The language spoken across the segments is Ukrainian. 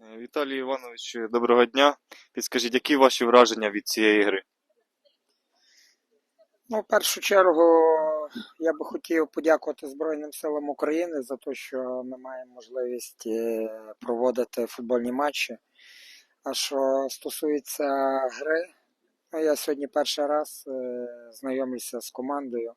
Е, Віталій Іванович, доброго дня. Підскажіть, які ваші враження від цієї гри? Ну, в першу чергу, я би хотів подякувати Збройним силам України за те, що ми маємо можливість е, проводити футбольні матчі. А що стосується гри, ну, я сьогодні перший раз е, знайомлюся з командою,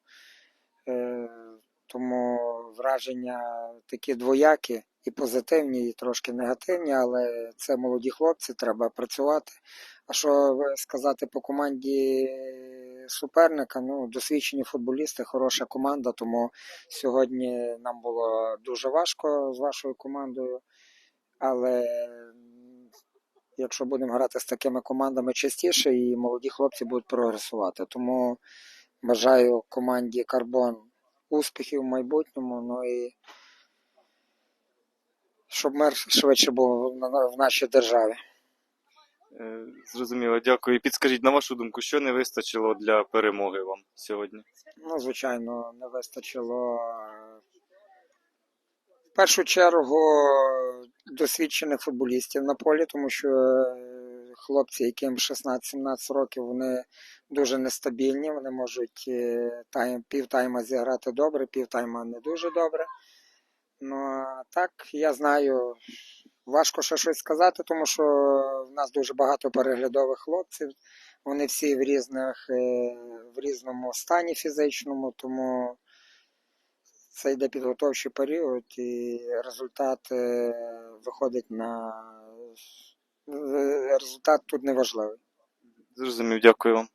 тому враження такі двоякі і позитивні, і трошки негативні, але це молоді хлопці, треба працювати. А що сказати по команді суперника? Ну, досвідчені футболісти, хороша команда, тому сьогодні нам було дуже важко з вашою командою. Але якщо будемо грати з такими командами частіше, і молоді хлопці будуть прогресувати. Тому бажаю команді Карбон успіхів в майбутньому. Ну і щоб мир швидше був в нашій державі. Е, Зрозуміло, дякую. І підскажіть, на вашу думку, що не вистачило для перемоги вам сьогодні? Ну, звичайно, не вистачило. е, В першу чергу досвідчених футболістів на полі, тому що е, хлопці, яким 16-17 років, вони дуже нестабільні, вони можуть е, тайм, півтайма зіграти добре, півтайма не дуже добре. Ну, а так, я знаю, важко ще щось сказати, тому що в нас дуже багато переглядових хлопців. Вони всі в різних е, в різному стані фізичному, тому це йде підготовчий період, і результат е, виходить на е, результат тут неважливий. Зрозумів, дякую вам.